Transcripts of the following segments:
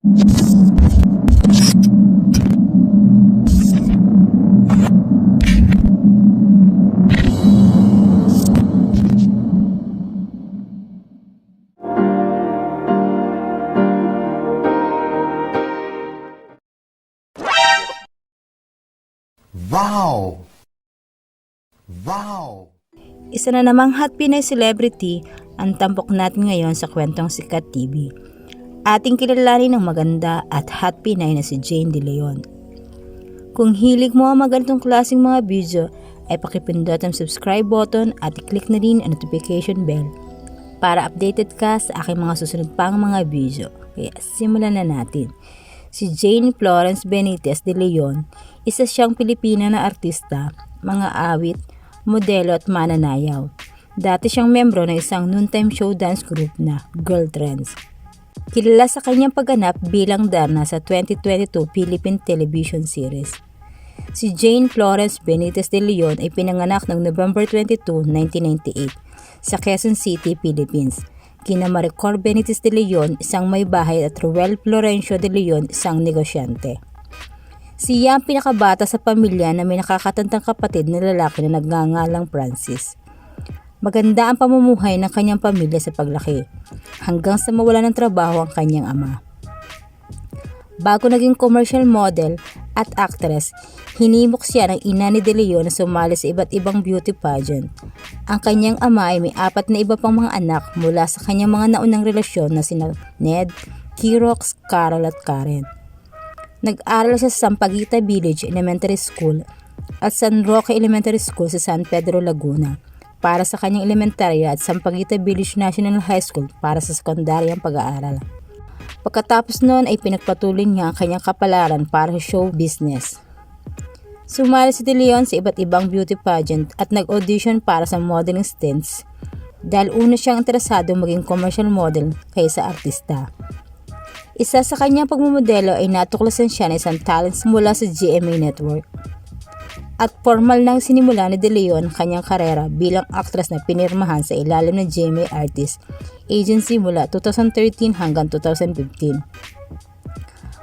Wow! Wow! Isa na namang hot Pinay celebrity ang tampok natin ngayon sa kwentong Sikat TV. Ating kilalanin ng maganda at hot Pinay na si Jane De Leon. Kung hilig mo ang magandang klaseng mga video, ay pakipindot ang subscribe button at i-click na rin ang notification bell para updated ka sa aking mga susunod pang mga video. Kaya simulan na natin. Si Jane Florence Benitez de Leon, isa siyang Pilipina na artista, mga awit, modelo at mananayaw. Dati siyang membro ng isang noontime show dance group na Girl Trends. Kilala sa kanyang pagganap bilang Darna sa 2022 Philippine Television Series. Si Jane Florence Benitez de Leon ay pinanganak ng November 22, 1998 sa Quezon City, Philippines. Kina Maricor Benitez de Leon, isang may bahay at Ruel Florencio de Leon, isang negosyante. Siya ang pinakabata sa pamilya na may nakakatandang kapatid na lalaki na nagngangalang Francis. Maganda ang pamumuhay ng kanyang pamilya sa paglaki, hanggang sa mawala ng trabaho ang kanyang ama. Bago naging commercial model at actress, hinimok siya ng ina ni De Leon na sumali sa iba't ibang beauty pageant. Ang kanyang ama ay may apat na iba pang mga anak mula sa kanyang mga naunang relasyon na sina Ned, Kirox, Carol at Karen. Nag-aral siya sa Sampaguita Village Elementary School at San Roque Elementary School sa San Pedro, Laguna para sa kanyang elementarya at Sampaguita Village National High School para sa sekundaryang pag-aaral. Pagkatapos noon ay pinagpatuloy niya ang kanyang kapalaran para sa show business. Sumali si De Leon sa iba't ibang beauty pageant at nag-audition para sa modeling stints dahil una siyang interesado maging commercial model kaysa artista. Isa sa kanyang pagmumodelo ay natuklasan siya ng isang talents mula sa GMA Network. At formal nang sinimula ni De Leon ang kanyang karera bilang actress na pinirmahan sa ilalim ng GMA Artist Agency mula 2013 hanggang 2015.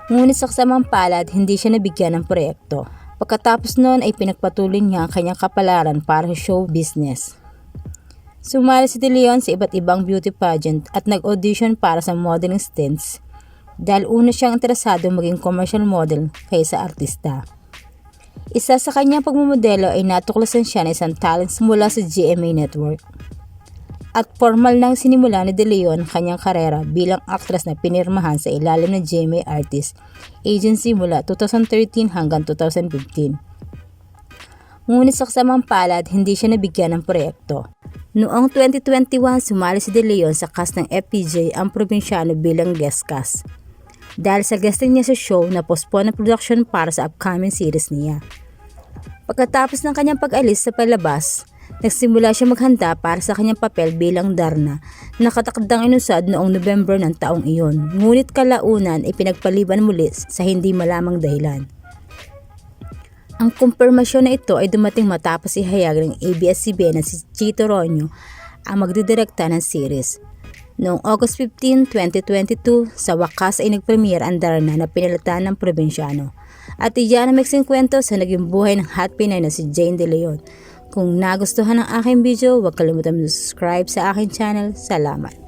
Ngunit sa kasamang palad, hindi siya nabigyan ng proyekto. Pagkatapos noon ay pinagpatuloy niya ang kanyang kapalaran para sa show business. Sumali si De Leon sa iba't ibang beauty pageant at nag-audition para sa modeling stints dahil una siyang interesado maging commercial model kaysa artista. Isa sa kanyang pagmumodelo ay natuklasan siya ng isang talents mula sa GMA Network. At formal nang sinimula ni De Leon ang kanyang karera bilang actress na pinirmahan sa ilalim ng GMA Artist Agency mula 2013 hanggang 2015. Ngunit sa kasamang palad, hindi siya nabigyan ng proyekto. Noong 2021, sumali si De Leon sa cast ng FPJ ang probinsyano bilang guest cast. Dahil sa guesting niya sa show na postpone ang production para sa upcoming series niya. Pagkatapos ng kanyang pag-alis sa palabas, nagsimula siya maghanda para sa kanyang papel bilang Darna na katakdang inusad noong November ng taong iyon. Ngunit kalaunan ay pinagpaliban muli sa hindi malamang dahilan. Ang kumpirmasyon na ito ay dumating matapos ihayag ng ABS-CBN na si Chito Ronyo ang magdidirekta ng series. Noong August 15, 2022, sa wakas ay nagpremiere ang Darna na pinalitan ng probinsyano. At iyan ang mixing kwento sa naging buhay ng hot Pinay na si Jane De Leon. Kung nagustuhan ang aking video, huwag kalimutan mag-subscribe sa aking channel. Salamat!